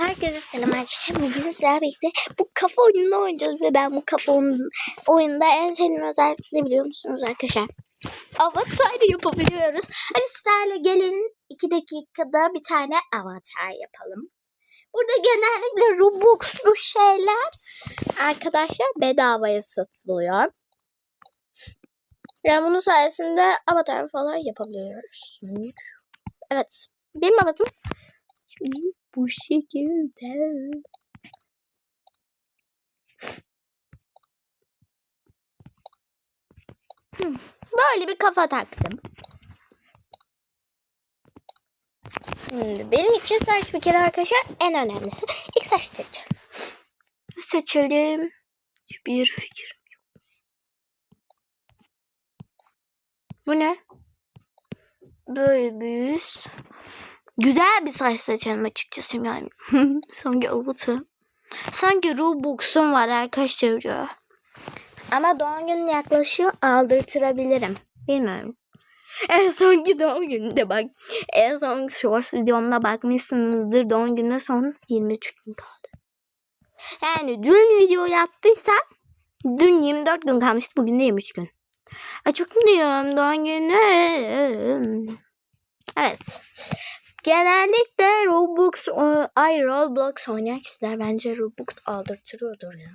Herkese selam arkadaşlar. Bugün sizlerle birlikte bu kafa oyununu oynayacağız ve ben bu kafa oyun- oyunda en sevdiğim özellik ne biliyor musunuz arkadaşlar? Avatar yapabiliyoruz. Hadi sizlerle gelin 2 dakikada bir tane avatar yapalım. Burada genellikle Robux'lu şeyler arkadaşlar bedavaya satılıyor. Yani bunun sayesinde avatar falan yapabiliyoruz. Evet. Benim avatarım bu şekilde. Hmm, Böyle bir kafa taktım. Benim için saç bir kere arkadaşlar en önemlisi. İlk saç seçelim. Seçelim. Hiçbir fikrim yok. Bu ne? Böyle bir yüz. Güzel bir saç seçelim açıkçası yani. Sanki avutu. Sanki Robux'um var arkadaşlar ya. Ama doğum günü yaklaşıyor aldırtırabilirim. Bilmiyorum. En sonki doğum gününde bak. En son shorts videomda bakmışsınızdır. Doğum gününe son 23 gün kaldı. Yani dün video yaptıysam dün 24 gün kalmıştı. Bugün de 23 gün. Mutluyum doğum günü. Evet. Genellikle Robux, o- ay Roblox oynayan kişiler bence Robux aldırtırıyordur ya.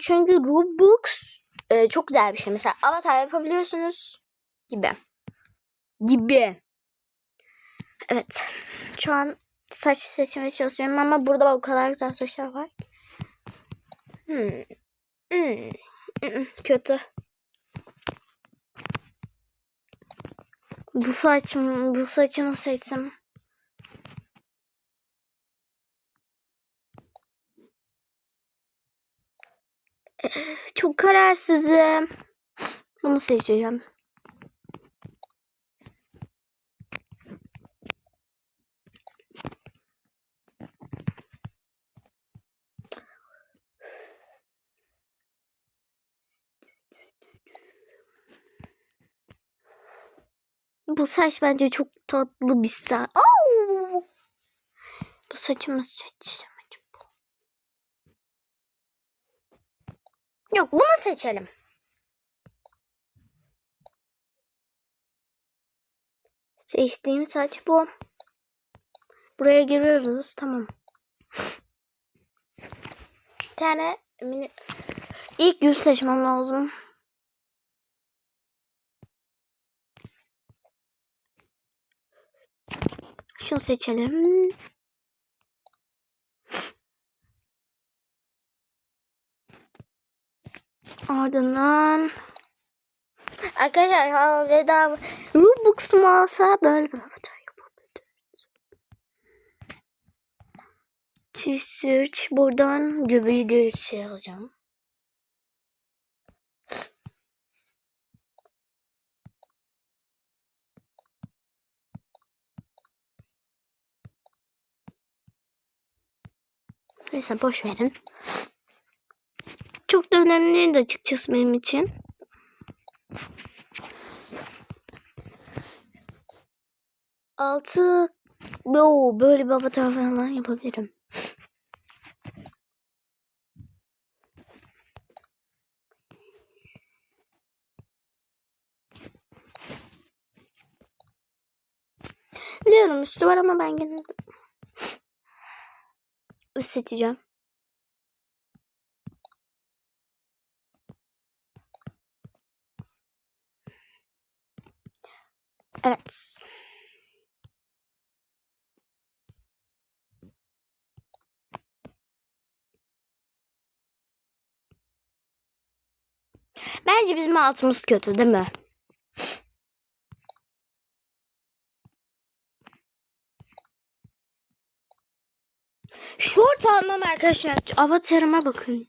Çünkü Robux e, çok güzel bir şey. Mesela avatar yapabiliyorsunuz gibi. Gibi. Evet. Şu an saç seçmeye çalışıyorum ama burada o kadar güzel saçlar var. Hmm. Hmm. Hmm. Kötü. Bu saçım, bu saçımı seçsem. Eh, Çok kararsızım. Bunu seçeceğim. Bu saç bence çok tatlı bir saç. Au! Bu saçımı seçsem acaba? Yok bunu seçelim. Seçtiğim saç bu. Buraya giriyoruz. Tamam. Bir tane mini... İlk yüz seçmem lazım. Şunu seçelim. Ardından Arkadaşlar ha veda Robux mu alsa böyle bir yapabiliriz. T-search buradan göbeği direkt şey alacağım. Neyse boş verin. Çok da önemli değil açıkçası benim için. Altı Oo, böyle bir avatar falan yapabilirim. Biliyorum üstü var ama ben gene seçeceğim. Evet. Bence bizim altımız kötü değil mi? Short almam arkadaşlar. Avatarıma bakın.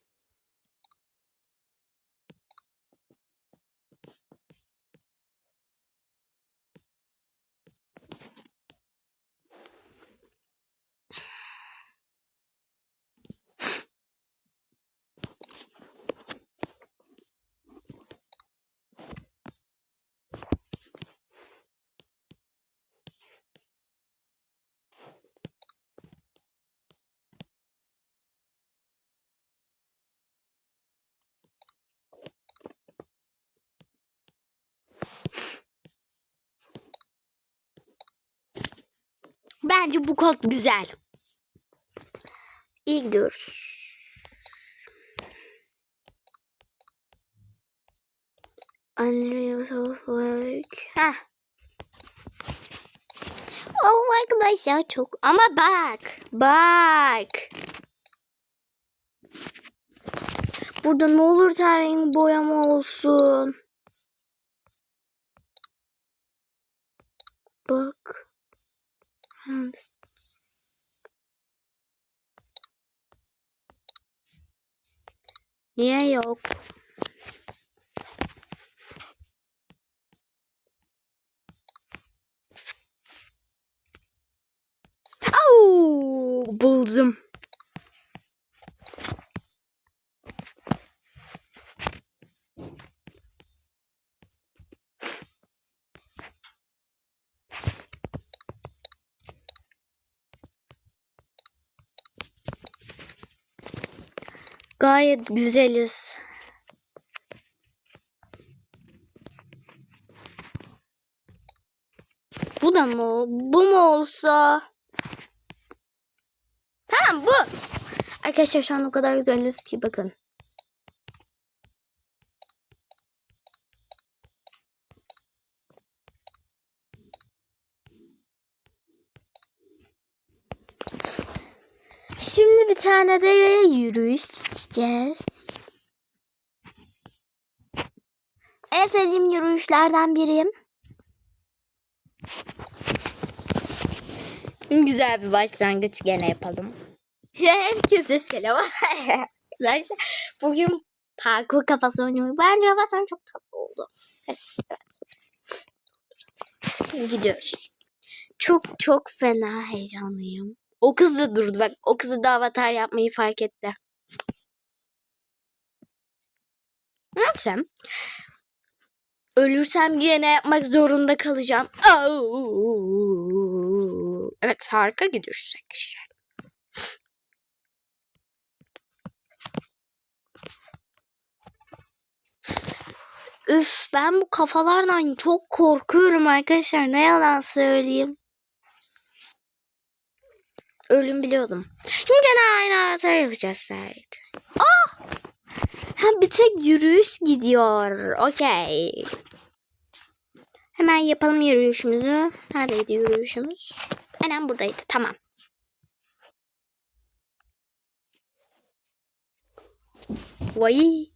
Bence bu kod güzel. İyi gidiyoruz. Unreal Softwork. Heh. Oh arkadaşlar çok ama bak bak. Burada ne olur rengi boyama olsun. Bak. Niye yok? Au, buldum. Gayet güzeliz. Bu da mı? Bu mu olsa? Tamam bu. Arkadaşlar şu an o kadar güzeliz ki bakın. Şimdi bir tane de yürüyüş seçeceğiz. En sevdiğim yürüyüşlerden biriyim. Güzel bir başlangıç gene yapalım. Herkese selam. Bugün parkur kafası oynuyoruz. Bence kafasım çok tatlı oldu. Evet. Şimdi gidiyoruz. Çok çok fena heyecanlıyım. O kız da durdu bak. O kızı da avatar yapmayı fark etti. Neyse. Ölürsem yine yapmak zorunda kalacağım. Evet harika gidiyoruz arkadaşlar. Üf ben bu kafalardan çok korkuyorum arkadaşlar. Ne yalan söyleyeyim. Ölüm biliyordum. Şimdi gene aynı hatayı yapacağız Sait. Ah! Ha, bir tek yürüyüş gidiyor. Okey. Hemen yapalım yürüyüşümüzü. Neredeydi yürüyüşümüz? Aynen buradaydı. Tamam. Vay.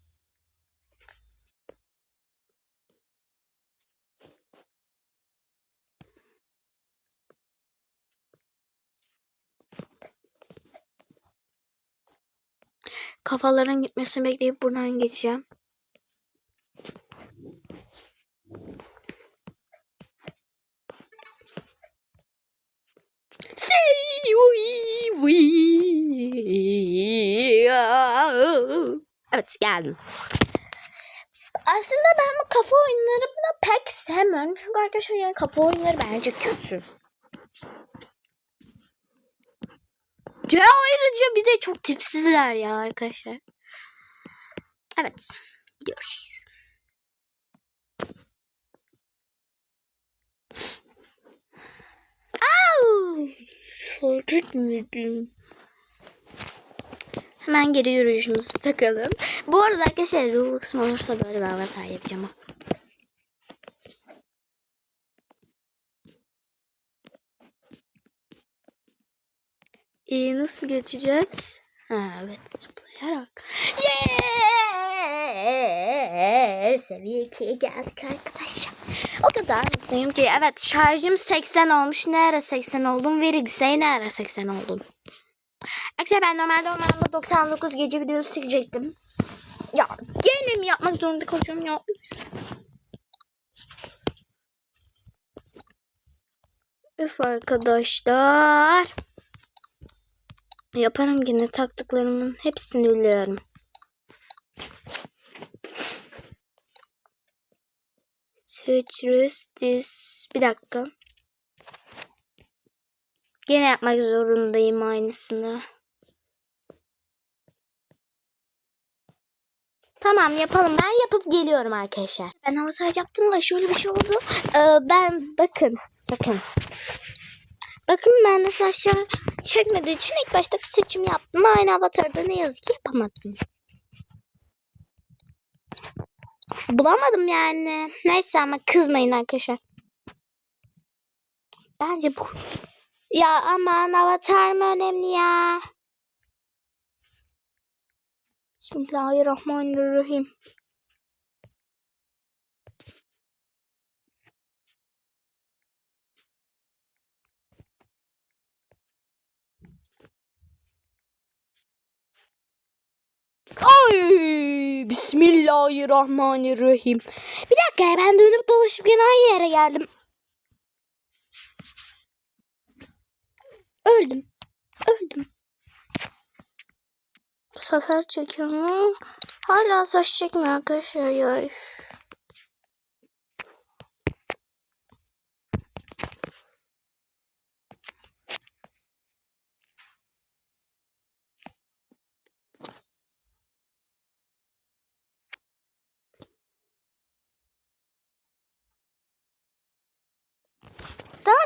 Kafaların gitmesini bekleyip buradan geçeceğim. Evet geldim. Aslında ben bu kafa oyunlarını pek sevmiyorum. Çünkü arkadaşlar yani kafa oyunları bence kötü. Ya ayrıca bir de çok tipsizler ya arkadaşlar. Evet. Gidiyoruz. Au! Fark etmedim. Hemen geri yürüyüşümüzü takalım. Bu arada arkadaşlar Roblox'um olursa böyle bir avatar yapacağım. Ee, nasıl geçeceğiz? Ha, evet zıplayarak. Yeah! Seviye 2'ye geldik arkadaşlar. O kadar mutluyum ki. Evet şarjım 80 olmuş. Ne ara 80 oldum? Say ne ara 80 oldum? Arkadaşlar ben normalde normalde 99 gece videosu çekecektim. Ya gene mi yapmak zorunda kalacağım ya? Üf arkadaşlar. Yaparım yine taktıklarımın hepsini biliyorum. Citrus this. Bir dakika. Gene yapmak zorundayım aynısını. Tamam yapalım. Ben yapıp geliyorum arkadaşlar. Ben avatar yaptım da şöyle bir şey oldu. Ee, ben bakın. Bakın. Bakın ben de saçlar çekmediği için ilk başta seçim yaptım. Aynı avatarda ne yazık ki yapamadım. Bulamadım yani. Neyse ama kızmayın arkadaşlar. Bence bu. Ya aman avatar mı önemli ya? Bismillahirrahmanirrahim. Ay, Bismillahirrahmanirrahim. Bir dakika ya, ben dönüp dolaşıp yine aynı yere geldim. Öldüm. Öldüm. Bu sefer çekiyorum. Hala saç çekmiyor arkadaşlar ya.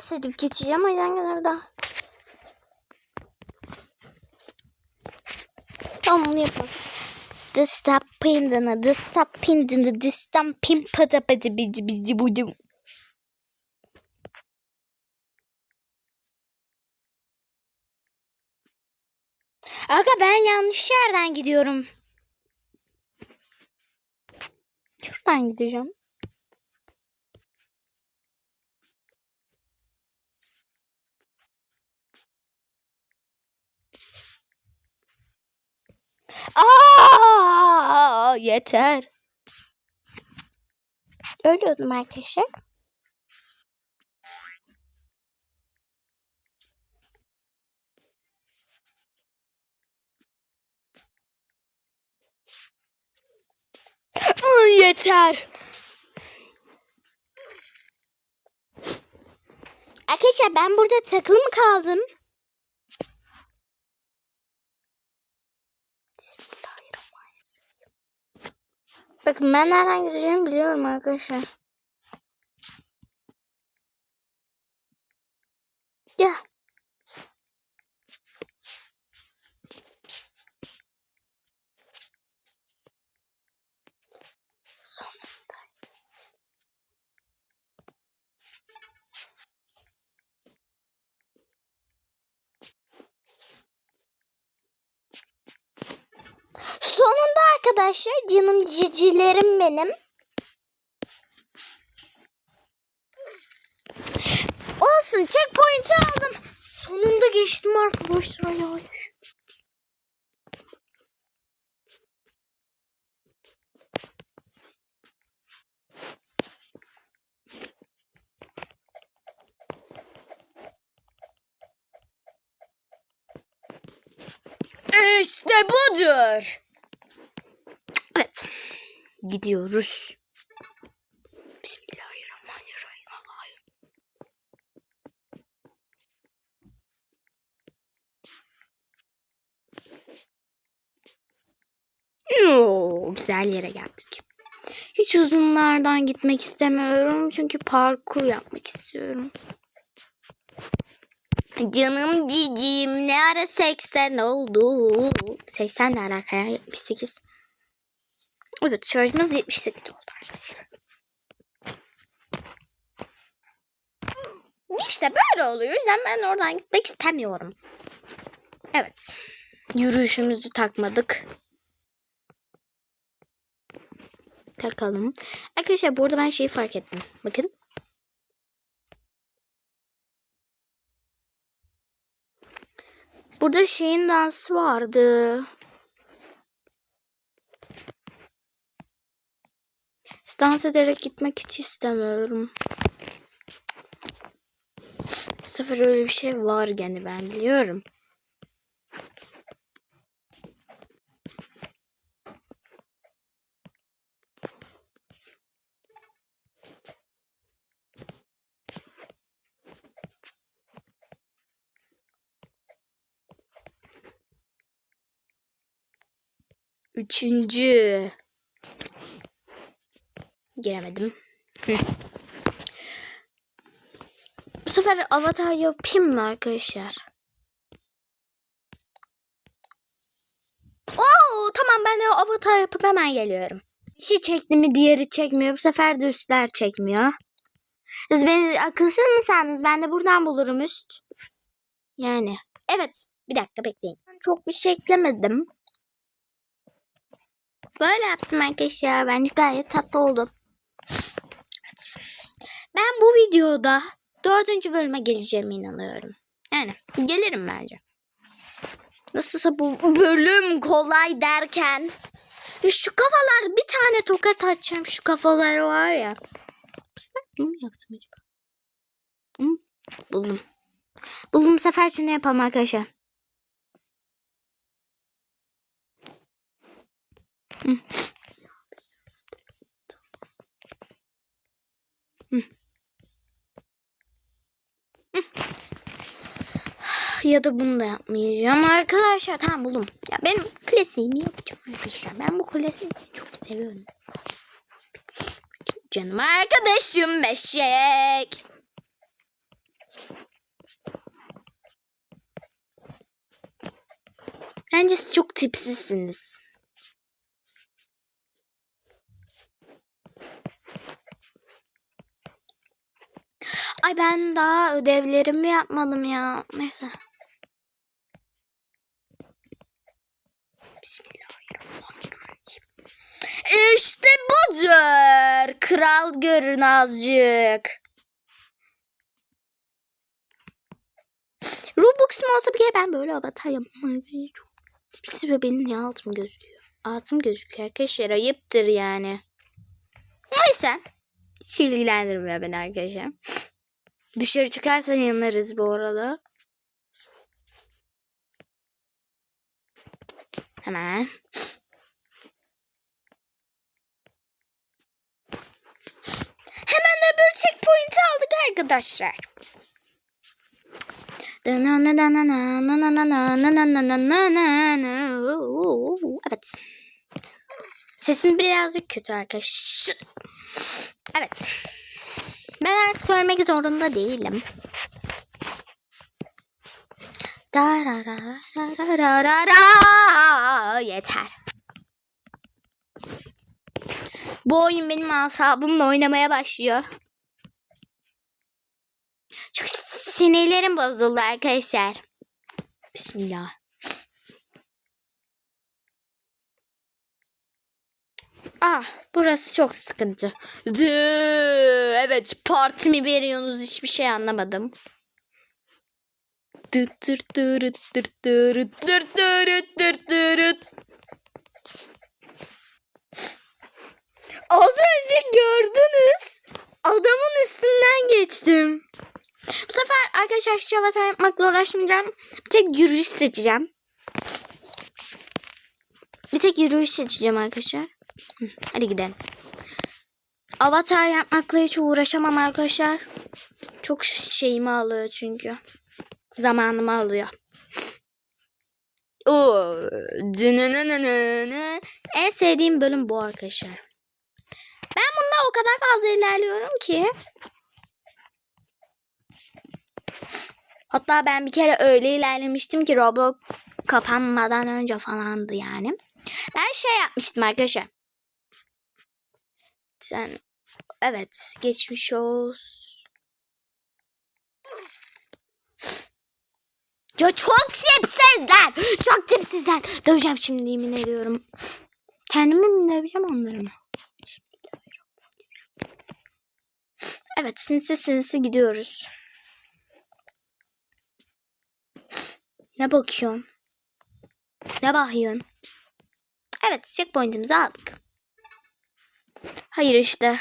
Dans edip geçeceğim o yüzden kadar daha. Tamam bunu yapalım. The stop pindana, the stop pindana, the stop pimpada pada bidi bidi budu. Aga ben yanlış yerden gidiyorum. Şuradan gideceğim. Aa, yeter. Ölüyordum arkadaşlar. Yeter. Arkadaşlar ben burada takılı mı kaldım? Bakın ben nereden gideceğimi biliyorum arkadaşlar. Ya. Sonunda. Sonunda arkadaşlar canım cicilerim benim. Olsun checkpoint'i aldım. Sonunda geçtim arkadaşlar ya. İşte budur. Gidiyoruz. Bismillahirrahmanirrahim. Allah'ım. Güzel yere geldik. Hiç uzunlardan gitmek istemiyorum çünkü parkur yapmak istiyorum. Canım cicim ne ara 80 oldu? 80 ne alaka ya 78. Evet şarjımız 78 oldu arkadaşlar. İşte böyle oluyor. Yüzden ben oradan gitmek istemiyorum. Evet. Yürüyüşümüzü takmadık. Takalım. Arkadaşlar burada ben şeyi fark ettim. Bakın. Burada şeyin dansı vardı. Dans ederek gitmek hiç istemiyorum. Bu sefer öyle bir şey var gene ben biliyorum. Üçüncü. Giremedim. Bu sefer sefer avatar yapayım mı arkadaşlar? Oo tamam ben de avatar yapıp hemen geliyorum. Bir şey çekti mi diğeri çekmiyor. Bu sefer de üstler çekmiyor. Siz beni akılsız mı sandınız? Ben de buradan bulurum üst. Yani. Evet. Bir dakika bekleyin. Ben çok bir şey eklemedim. Böyle yaptım arkadaşlar. Bence gayet tatlı oldu. Ben bu videoda dördüncü bölüme geleceğime inanıyorum. Yani gelirim bence. Nasılsa bu bölüm kolay derken şu kafalar bir tane tokat atacağım şu kafalar var ya. Bu sefer bunu mu yapsam acaba? Hı? Buldum. Buldum bu sefer şunu yapalım arkadaşlar. Hı. Ya da bunu da yapmayacağım arkadaşlar. Tamam buldum. Ya benim klasiğimi yapacağım arkadaşlar. Ben bu klasiği çok seviyorum. Canım arkadaşım beşek. Bence çok tipsizsiniz. Ay ben daha ödevlerimi yapmadım ya. Neyse. Bismillahirrahmanirrahim. İşte budur. Kral görün azıcık. Robux mu olsa bir kere ben böyle avatar yapmam. Çok ve benim ya altım gözüküyor. Altım gözüküyor arkadaşlar. Ayıptır yani. Neyse. Hiç ilgilendirmiyor beni arkadaşlar. Dışarı çıkarsan yanarız bu arada. Hemen. Hemen öbür checkpoint'i aldık arkadaşlar. Evet. Sesim birazcık kötü arkadaşlar. Evet. Ben artık ölmek zorunda değilim. Yeter. Bu oyun benim asabımla oynamaya başlıyor. Çok sinirlerim bozuldu arkadaşlar. Bismillah. Ah burası çok sıkıntı. Dı, evet parti mi veriyorsunuz hiçbir şey anlamadım. Az önce gördünüz. Adamın üstünden geçtim. Bu sefer arkadaşlar hiç avatar yapmakla uğraşmayacağım. Bir tek yürüyüş seçeceğim. Bir tek yürüyüş seçeceğim arkadaşlar. Hadi gidelim. Avatar yapmakla hiç uğraşamam arkadaşlar. Çok şeyimi alıyor çünkü. Zamanımı alıyor. Oo. En sevdiğim bölüm bu arkadaşlar. Ben bunda o kadar fazla ilerliyorum ki. Hatta ben bir kere öyle ilerlemiştim ki Roblox kapanmadan önce falandı yani. Ben şey yapmıştım arkadaşlar. Sen evet geçmiş olsun. Ya çok tipsizler. Çok tipsizler. Döveceğim şimdi yemin ediyorum. Kendimi mi döveceğim onları mı? Evet sinsi sinsi gidiyoruz. Ne bakıyorsun? Ne bakıyorsun? Evet checkpoint'imizi aldık. Hayır işte.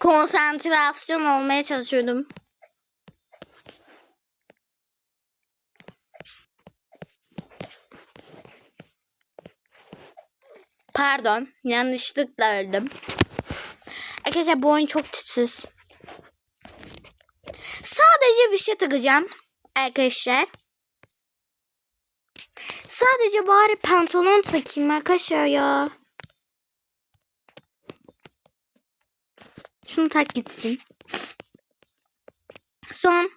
Konsantrasyon olmaya çalışıyordum. Pardon, yanlışlıkla öldüm. Arkadaşlar bu oyun çok tipsiz. Sadece bir şey takacağım arkadaşlar. sadece bari pantolon takayım arkadaşlar ya. Şunu tak gitsin. Son.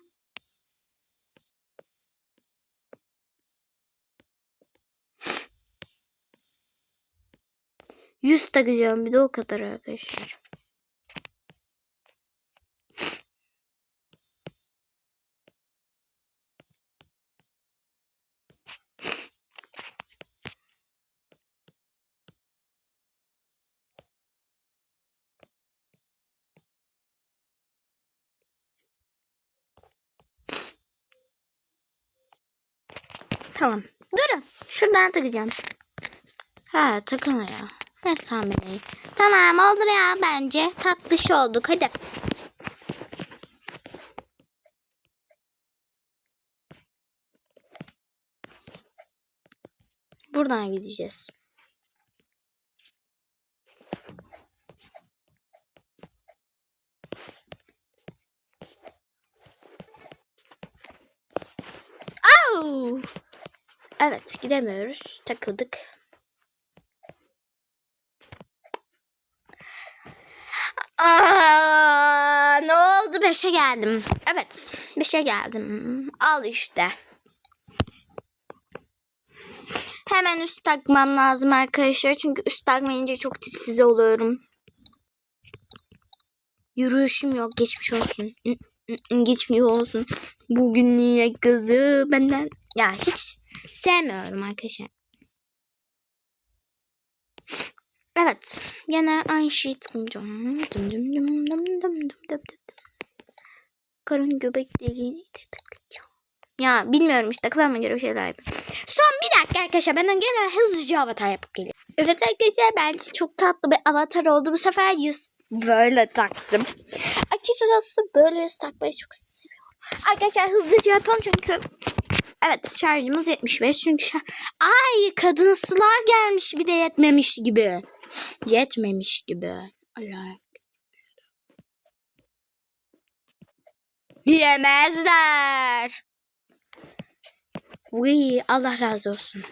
Yüz takacağım bir de o kadar arkadaşlar. Tamam. Durun. Şuradan takacağım. Ha takın ya. Ne sahneyi. Tamam oldu ya bence. Tatlış olduk. Hadi. Buradan gideceğiz. Au! Evet gidemiyoruz. Takıldık. Aa, ne oldu? Beşe geldim. Evet. Beşe geldim. Al işte. Hemen üst takmam lazım arkadaşlar. Çünkü üst takmayınca çok tipsiz oluyorum. Yürüyüşüm yok. Geçmiş olsun. Geçmiş olsun. Bugün niye kızı benden... Ya hiç sevmiyorum arkadaşlar. Evet. Yine aynı şeyi tıklayacağım. Dım dım dım dım dım dım dım dım. Karın göbek deliğini. Ya bilmiyorum işte kafama göre bir şeyler yapayım. Son bir dakika arkadaşlar ben gene hızlıca avatar yapıp geliyorum. Evet arkadaşlar bence çok tatlı bir avatar oldu. Bu sefer yüz böyle taktım. Açıkçası böyle yüz takmayı çok seviyorum. Arkadaşlar hızlıca yapalım çünkü Evet şarjımız 75 çünkü şar- Ay kadınsılar gelmiş bir de yetmemiş gibi. Yetmemiş gibi. Allah. Yemezler. Uy, Allah razı olsun.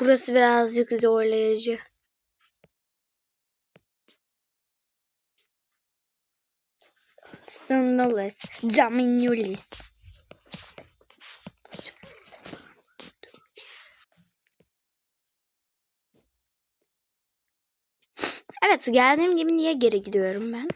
Burası birazcık zorlayıcı. Stunnoles. Jaminulis. Evet geldiğim gibi niye geri gidiyorum ben?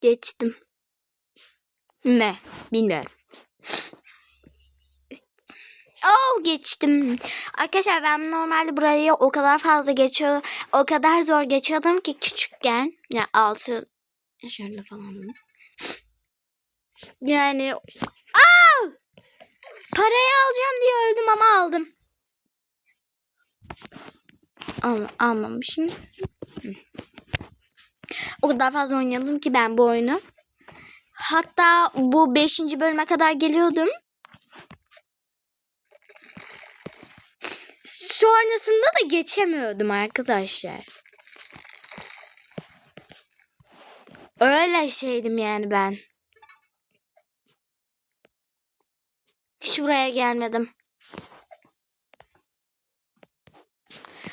Geçtim. Ne? Bilmiyorum. Oh geçtim. Arkadaşlar ben normalde burayı o kadar fazla geçiyor, o kadar zor geçiyordum ki küçükken. Yani 6 yaşlarında falan. Yani Aa! Parayı alacağım diye öldüm ama aldım. Al, almamışım. O kadar fazla oynadım ki ben bu oyunu. Hatta bu 5. bölüme kadar geliyordum. Da geçemiyordum arkadaşlar. Öyle şeydim yani ben. Hiç buraya gelmedim.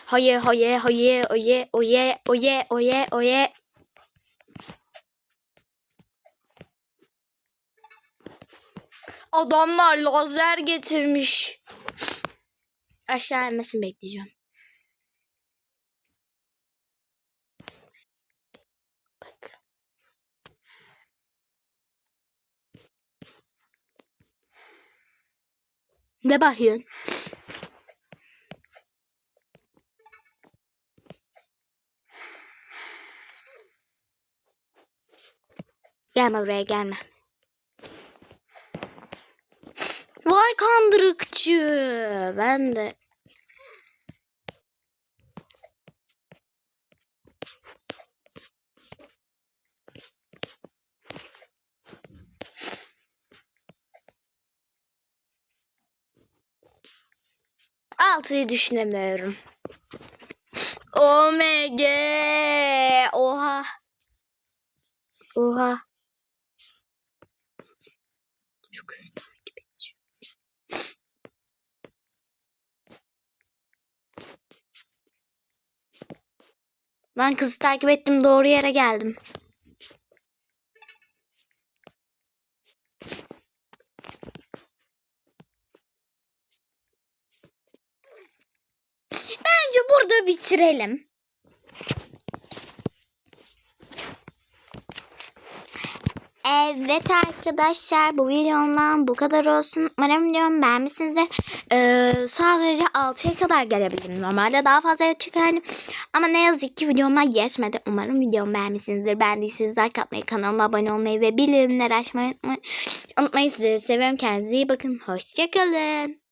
Hoye hoye hoye oye oye oye oye oye. Adamlar lazer getirmiş. Aşağı inmesini bekleyeceğim. Ne bakıyorsun? Gelme buraya gelme. Vay kandırıkçı. Ben de 6'yı düşünemiyorum. Omega. Oha. Oha. Çok hızlı takip edeceğim. Lan kızı takip ettim doğru yere geldim. Bence bitirelim. Evet arkadaşlar bu videomdan bu kadar olsun. Umarım videomu beğenmişsinizdir. Ee, sadece 6'ya kadar gelebildim. Normalde daha fazla çıkardım. Ama ne yazık ki videoma yetmedi. Umarım videomu beğenmişsinizdir. Beğendiyseniz like atmayı, kanalıma abone olmayı ve bildirimleri açmayı. Unutmayın sizleri seviyorum. Kendinize iyi bakın. Hoşçakalın.